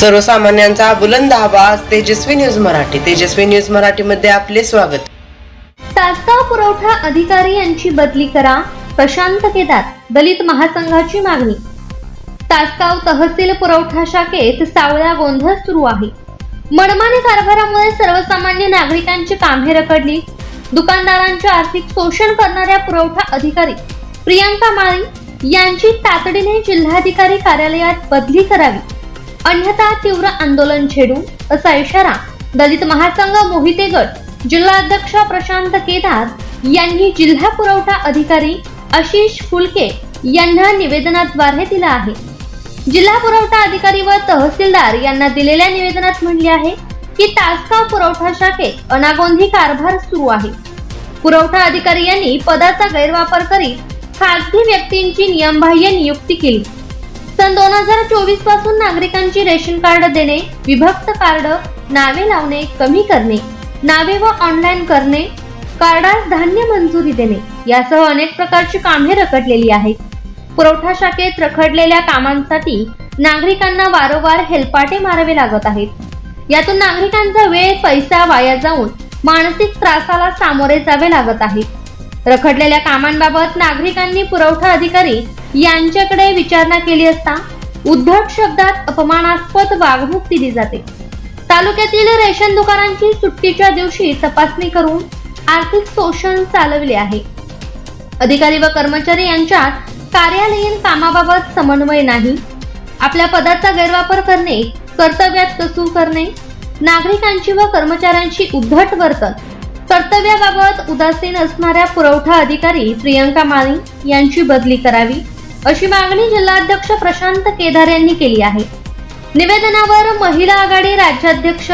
सर्वसामान्यांचा बुलंद आवाज तेजस्वी न्यूज मराठी. तेजस्वी न्यूज मराठी मध्ये आपले स्वागत. तासगाव पुरवठा अधिकारी यांची बदली करा प्रशांत केदार दलित महासंघाची मागणी. तासगाव तहसील पुरवठा शाखेत सावळा गोंधळ सुरू आहे. मनमानी कारभारामुळे सर्वसामान्य नागरिकांची कामे रखडली. दुकानदारांचे आर्थिक शोषण करणाऱ्या पुरवठा अधिकारी प्रियांका माळी यांची तातडीने जिल्हाधिकारी कार्यालयात बदली करावी. अन्यथा तीव्र आंदोलन छेडू असा इशारा दलित महासंघ मोहिते गट जिल्हाध्यक्ष प्रशांत केदार यांनी जिल्हा पुरवठा अधिकारी आशिष फुलके यांना निवेदनाद्वारे दिला आहे. जिल्हा पुरवठा अधिकारी व तहसीलदार यांना दिलेल्या निवेदनात म्हणले आहे की तासगाव पुरवठा शाखेत अनागोंधी कारभार सुरू आहे. पुरवठा अधिकारी यांनी पदाचा गैरवापर करीत खासगी व्यक्तींची नियमबाह्य नियुक्ती केली. सन दोन हजार चोवीसपासून नागरिकांची रेशन कार्ड देणे विभक्त कार्ड नावे लावणे कमी करणे नावे व ऑनलाईन करणे कार्डास धान्य मंजुरी देणे यासह अनेक प्रकारची कामे रखडलेली आहेत. पुरवठा शाखेत रखडलेल्या कामांसाठी नागरिकांना वारंवार हेलपाटे मारावे लागत आहेत. यातून नागरिकांचा वेळ पैसा वाया जाऊन मानसिक त्रासाला सामोरे जावे लागत आहे रखडलेल्या कामांबाबत नागरिकांनी पुरवठा अधिकारी यांच्याकडे विचारणा केली असता उद्धट शब्दात अपमानास्पद वागणूक दिली जाते. तालुक्यातील रेशन दुकानांची सुट्टीच्या दिवशी तपासणी करून आर्थिक शोषण चालविले आहे. अधिकारी व कर्मचारी यांच्यात कार्यालयीन कामाबाबत समन्वय नाही. आपल्या पदाचा गैरवापर करणे कर्तव्यात कसूर करणे नागरिकांची व कर्मचाऱ्यांची उद्धट वर्तन कर्तव्याबाबत उदासीन असणाऱ्या पुरवठा अधिकारी प्रियंका माळी यांची बदली करावी अशी मागणी जिल्हाध्यक्ष प्रशांत केदार यांनी केली आहे. निवेदनावर महिला आघाडी राज्याध्यक्ष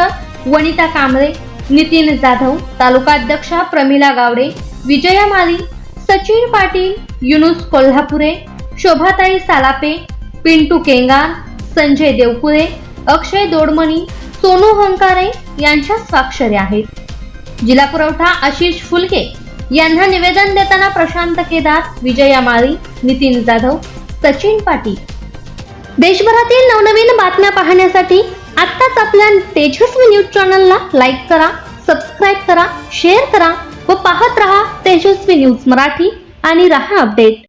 वनिता कांबळे नितीन जाधव तालुकाध्यक्ष प्रमिला गावडे विजया माळी सचिन पाटील युनुस कोल्हापुरे शोभाताई सालापे पिंटू केंगार संजय देवकुळे अक्षय दोडमणी सोनू हंकारे यांच्या स्वाक्षरे आहेत. जिल्हा पुरवठा आशिष फुलके यांना निवेदन देताना प्रशांत केदार विजया माळी नितीन जाधव सचिन पाटील. देशभरातील नवनवीन बातम्या पाहण्यासाठी आत्ताच आपल्या तेजस्वी न्यूज चॅनलला लाईक करा सबस्क्राईब करा शेअर करा व पाहत रहा तेजस्वी न्यूज मराठी आणि रहा अपडेट.